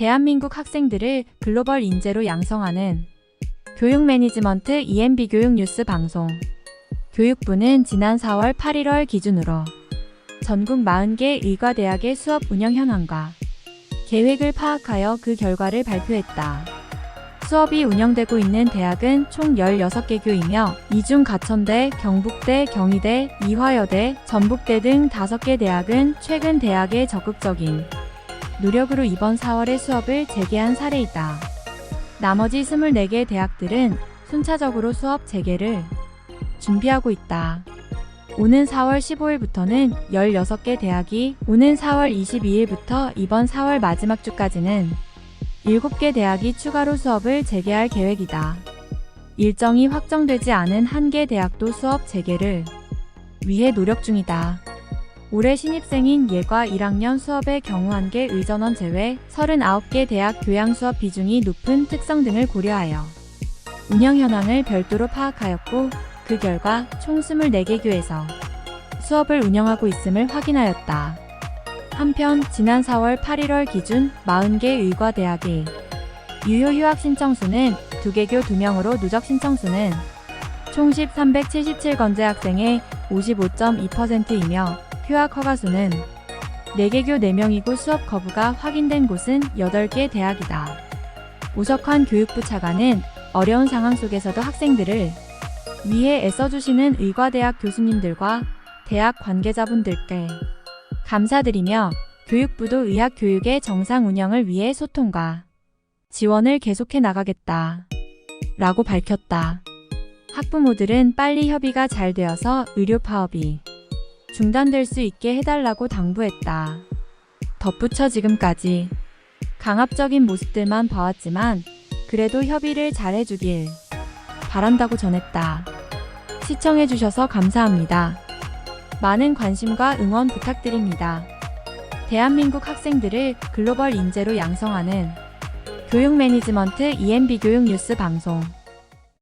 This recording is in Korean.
대한민국 학생들을 글로벌 인재로 양성하는 교육 매니지먼트 EMB 교육 뉴스 방송. 교육부는 지난 4월 8일 기준으로 전국 40개 의과대학의 수업 운영 현황과 계획을 파악하여 그 결과를 발표했다. 수업이 운영되고 있는 대학은 총 16개 교이며 이중 가천대, 경북대, 경희대, 이화여대, 전북대 등 5개 대학은 최근 대학의 적극적인 노력으로 이번 4월에 수업을 재개한 사례이다. 나머지 24개 대학들은 순차적으로 수업 재개를 준비하고 있다. 오는 4월 15일부터는 16개 대학이 오는 4월 22일부터 이번 4월 마지막 주까지는 7개 대학이 추가로 수업을 재개할 계획이다. 일정이 확정되지 않은 한 개 대학도 수업 재개를 위해 노력 중이다. 올해 신입생인 예과 1학년 수업의 경우 한개 의전원 제외 39개 대학 교양 수업 비중이 높은 특성 등을 고려하여 운영 현황을 별도로 파악하였고 그 결과 총 24개 교에서 수업을 운영하고 있음을 확인하였다. 한편 지난 4월 8일 기준 40개 의과 대학의 유효 휴학 신청수는 2개 교 2명으로 누적 신청수는 총 1377건제 학생의 55.2%이며 휴학 허가 수는 4개교 4명이고 수업 거부가 확인된 곳은 8개 대학이다. 오석환 교육부 차관은 어려운 상황 속에서도 학생들을 위해 애써주시는 의과대학 교수님들과 대학 관계자분들께 감사드리며 교육부도 의학 교육의 정상 운영을 위해 소통과 지원을 계속해 나가겠다. 라고 밝혔다. 학부모들은 빨리 협의가 잘 되어서 의료 파업이 중단될 수 있게 해달라고 당부했다. 덧붙여 지금까지 강압적인 모습들만 봐왔지만 그래도 협의를 잘 해주길 바란다고 전했다. 시청해주셔서 감사합니다. 많은 관심과 응원 부탁드립니다. 대한민국 학생들을 글로벌 인재로 양성하는 교육 매니지먼트 EMB 교육 뉴스 방송